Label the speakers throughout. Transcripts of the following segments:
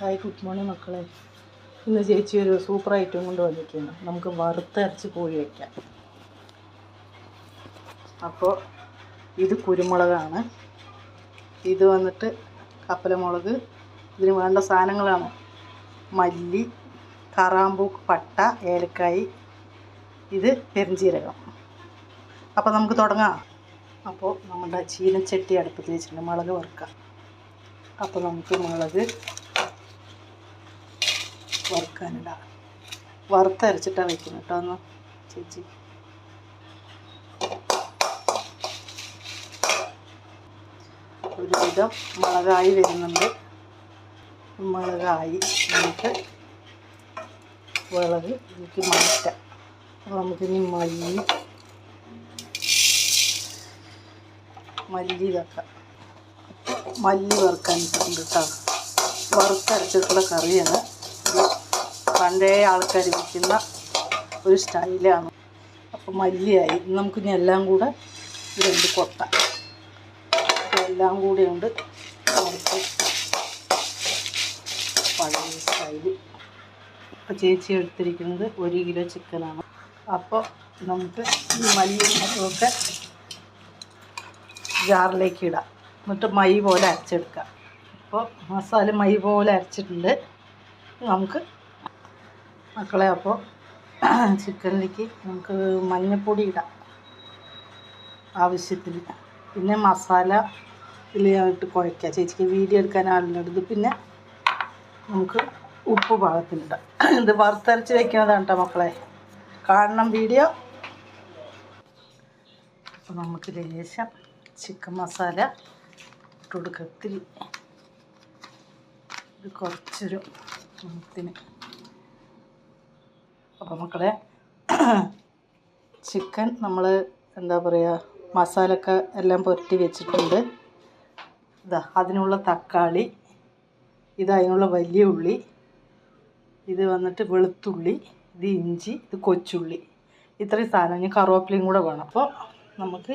Speaker 1: Hi good morning മക്കളെ. ഇന്ന് ചേച്ചി ഒരു സൂപ്പർ ഐറ്റം കൊണ്ട് വന്നിട്ടുണ്ട്. നമുക്ക് വറുത്തരച്ച് കോഴി വയ്ക്കാം അപ്പോൾ ഇത് കുരുമുളകാണ്. ഇത് വന്നിട്ട് കപ്പലമുളക് ഇതിന് വേണ്ട സാധനങ്ങളാണ്. മല്ലി കറാമ്പൂ പട്ട ഏലക്കായി ഇത് പെരുംജീരകം. അപ്പോൾ നമുക്ക് തുടങ്ങാം. അപ്പോൾ നമ്മുടെ ചീനച്ചട്ടി അടുപ്പത്ത് വെച്ചിട്ടുണ്ട്. മുളക് വറുക്കാം. അപ്പോൾ നമുക്ക് മുളക് വറുക്കാനിടാം. വറുത്തരച്ചിട്ടാണ് വെക്കുന്നത് കേട്ടോ ഒന്ന് ചേച്ചി. ഒരുവിധം മുളകായി വരുന്നുണ്ട്. മുളകായി നമുക്ക് വിളവ് ഇതിലേക്ക് മാറ്റാം. നമുക്കിനി മല്ലി മല്ലി ഇതാക്കാം. മല്ലി വറുക്കാൻ കേട്ടോ വറുത്തരച്ചിട്ടുള്ള കറിയാണ് പണ്ടേ ആൾക്കാർ വിൽക്കുന്ന ഒരു സ്റ്റൈലാണ്. അപ്പോൾ മല്ലിയായി. നമുക്ക് ഇനി എല്ലാം കൂടെ രണ്ട് കൊട്ട. എല്ലാം കൂടെ ഉണ്ട്. പഴയ സ്റ്റൈൽ. അപ്പോൾ ചേച്ചി എടുത്തിരിക്കുന്നത് ഒരു കിലോ ചിക്കനാണ്. അപ്പോൾ നമുക്ക് ഈ മല്ലിയൊക്കെ ജാറിലേക്ക് ഇടാം. എന്നിട്ട് മൈ പോലെ അരച്ചെടുക്കാം. അപ്പോൾ മസാല മൈ പോലെ അരച്ചിട്ടുണ്ട്. നമുക്ക് മക്കളെ അപ്പോൾ ചിക്കനിലേക്ക് നമുക്ക് മഞ്ഞൾപ്പൊടി ഇടാം. ആവശ്യത്തിന്. പിന്നെ മസാല ഇട്ട് കുഴയ്ക്കുക ചേച്ചിക്ക് വീഡിയോ എടുക്കാൻ ആളുള്ളത് പിന്നെ നമുക്ക് ഉപ്പ് പാകത്തിനിടാം ഇത് വറുത്തരച്ച് വെക്കുന്നതാണ് കേട്ടോ മക്കളെ. കാണണം വീഡിയോ. അപ്പോൾ നമുക്ക് ലേശം ചിക്കൻ മസാല ഇട്ട് ഇത് കുറച്ചൊരു മണത്തിന് അപ്പോൾ മക്കളെ ചിക്കൻ നമ്മൾ എന്താ പറയുക മസാലയൊക്കെ എല്ലാം പുരട്ടി വെച്ചിട്ടുണ്ട്. ഇതാ അതിനുള്ള തക്കാളി ഇത് അതിനുള്ള വലിയ ഉള്ളി ഇത് വന്നിട്ട് വെളുത്തുള്ളി ഇത് ഇഞ്ചി ഇത് കൊച്ചുള്ളി. ഇത്രയും സാധനം ഇനി കറുവേപ്പിലയും കൂടെ വേണം. അപ്പോൾ നമുക്ക്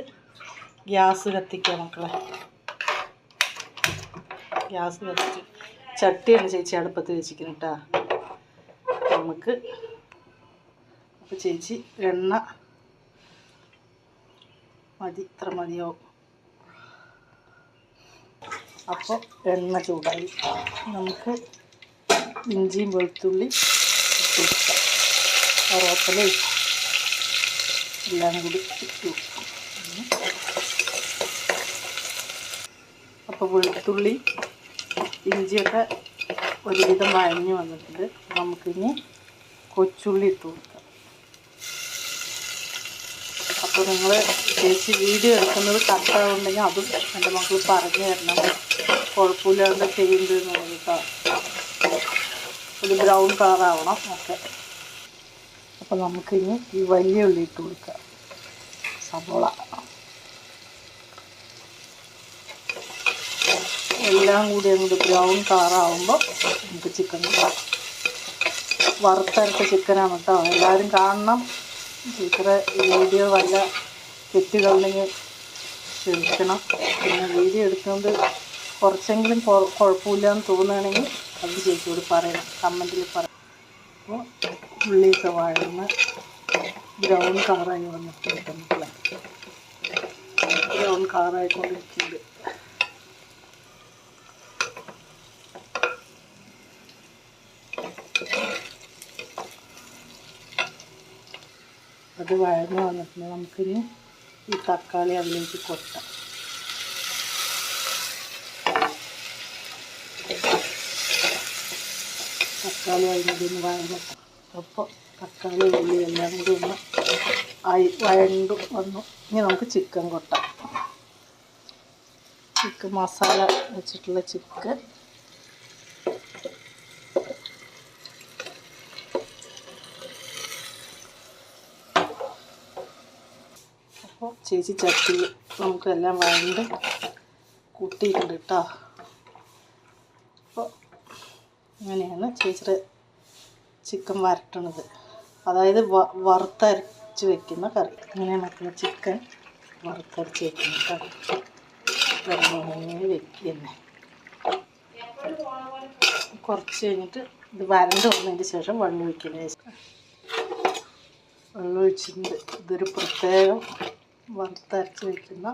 Speaker 1: ഗ്യാസ് കത്തിക്കാം മക്കളെ. ഗ്യാസ് കത്തിച്ച് ചട്ടിയാണ് ചേച്ചി അടുപ്പത്ത് വെച്ചിരിക്കുന്നത് കേട്ടോ. നമുക്ക് അപ്പോൾ ചേച്ചി എണ്ണ മതി ഇത്ര മതിയാവും. അപ്പോൾ എണ്ണ ചൂടായി. നമുക്ക് ഇഞ്ചിയും വെളുത്തുള്ളി ഇട്ട് കൊടുക്കാം. കറുവേപ്പില എല്ലാം കൂടി ഇട്ടു. അപ്പോൾ വെളുത്തുള്ളി ഇഞ്ചിയൊക്കെ ഒരുവിധം വഴഞ്ഞു വന്നിട്ടുണ്ട്. നമുക്കിനി കൊച്ചുള്ളി ഇട്ട് കൊടുക്കാം അപ്പോൾ നിങ്ങൾ ചേച്ചി വീഡിയോ എടുക്കുന്നത് കട്ടാവുണ്ടെങ്കിൽ അതും എന്റെ മക്കൾ പറഞ്ഞു തരണം. കുഴപ്പമില്ലാണ്ട് ചെയ്യുന്നത് എന്നുള്ളത് കേട്ടോ ഒരു ബ്രൗൺ കളറാവണം. ഓക്കെ. അപ്പോൾ നമുക്കിനി ഈ വലിയ ഉള്ളി ഇട്ട് കൊടുക്കാം. സവോള. എല്ലാം കൂടി അങ്ങോട്ട് ബ്രൗൺ കളറാവുമ്പോൾ നമുക്ക് ചിക്കൻ വറുത്തരച്ച ചിക്കനാണ് കേട്ടോ. എല്ലാവരും കാണണം. ടീച്ചറെ വീഡിയോ വല്ല തെറ്റുകളുണ്ടെങ്കിൽ ക്ഷമിക്കണം. പിന്നെ വീഡിയോ എടുക്കുന്നത് കുറച്ചെങ്കിലും കുഴപ്പമില്ല എന്ന് തോന്നുകയാണെങ്കിൽ അത് ചേച്ചിയോട് പറയണം. കമന്റിൽ പറയാം അപ്പോൾ ഉള്ളിയൊക്കെ വഴന്ന് ബ്രൗൺ കളറായി വന്നിട്ടുണ്ട്. ബ്രൗൺ കളറായിക്കൊണ്ടിരിക്കുന്നുണ്ട്. അത് വഴന്ന് വന്നിട്ടുണ്ട് നമുക്കിനി ഈ തക്കാളി അതിലേക്ക് കൊട്ടാം. തക്കാളി അതിനൊന്ന് വഴങ്ങട്ടെ അപ്പോൾ തക്കാളി ഉള്ളി എല്ലാം കൂടി ഒന്ന് ആയി വഴണ്ടു വന്നു. ഇനി നമുക്ക് ചിക്കൻ കൊട്ടാം. ചിക്കൻ മസാല വെച്ചിട്ടുള്ള ചിക്കൻ അപ്പോൾ ചേച്ചി ചട്ടി നമുക്കെല്ലാം വഴണ്ട് കൂട്ടിയിട്ടുണ്ട് കേട്ടോ അപ്പോൾ ഇങ്ങനെയാണ് ചേച്ചിയുടെ ചിക്കൻ വരട്ടണത്. അതായത് വറുത്തരച്ച് വെക്കുന്ന കറി. ഇങ്ങനെ മക്കളെ ചിക്കൻ വറുത്തരച്ച് വെക്കുന്ന കറി. വെക്കുന്നത് കുറച്ച് കഴിഞ്ഞിട്ട് ഇത് വരണ്ട് വന്നതിന് ശേഷം വെള്ളം ഒഴിക്കുന്നത് വെള്ളം ഒഴിച്ചിട്ടുണ്ട്. ഇതൊരു പ്രത്യേകം വറുത്തരച്ച് വയ്ക്കുന്ന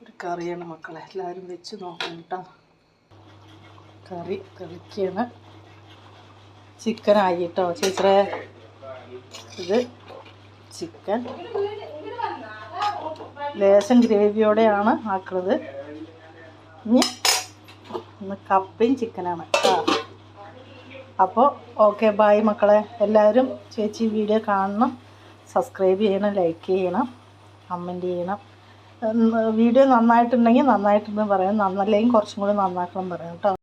Speaker 1: ഒരു കറിയാണ് മക്കളെ. എല്ലാവരും വെച്ച് നോക്കണം കേട്ടോ. കറി ചിക്കൻ ചിക്കനായി കേട്ടോ ചേച്ചറേ ഇത് ചിക്കൻ. ലേശം ഗ്രേവിയോടെയാണ് ആക്കുന്നത് ഇനി ഇന്ന് കപ്പയും ചിക്കനാണ് അപ്പോൾ ഓക്കെ ബായ് മക്കളെ. എല്ലാവരും ചേച്ചി വീഡിയോ കാണണം. സബ്സ്ക്രൈബ് ചെയ്യണം ലൈക്ക് ചെയ്യണം കമന്റ് ചെയ്യണം. വീഡിയോ നന്നായിട്ടുണ്ടെങ്കിൽ നന്നായിട്ടുണ്ടെന്ന് പറയാം. നന്നല്ലെങ്കിൽ കുറച്ചും കൂടി നന്നാക്കണം പറയാം കേട്ടോ.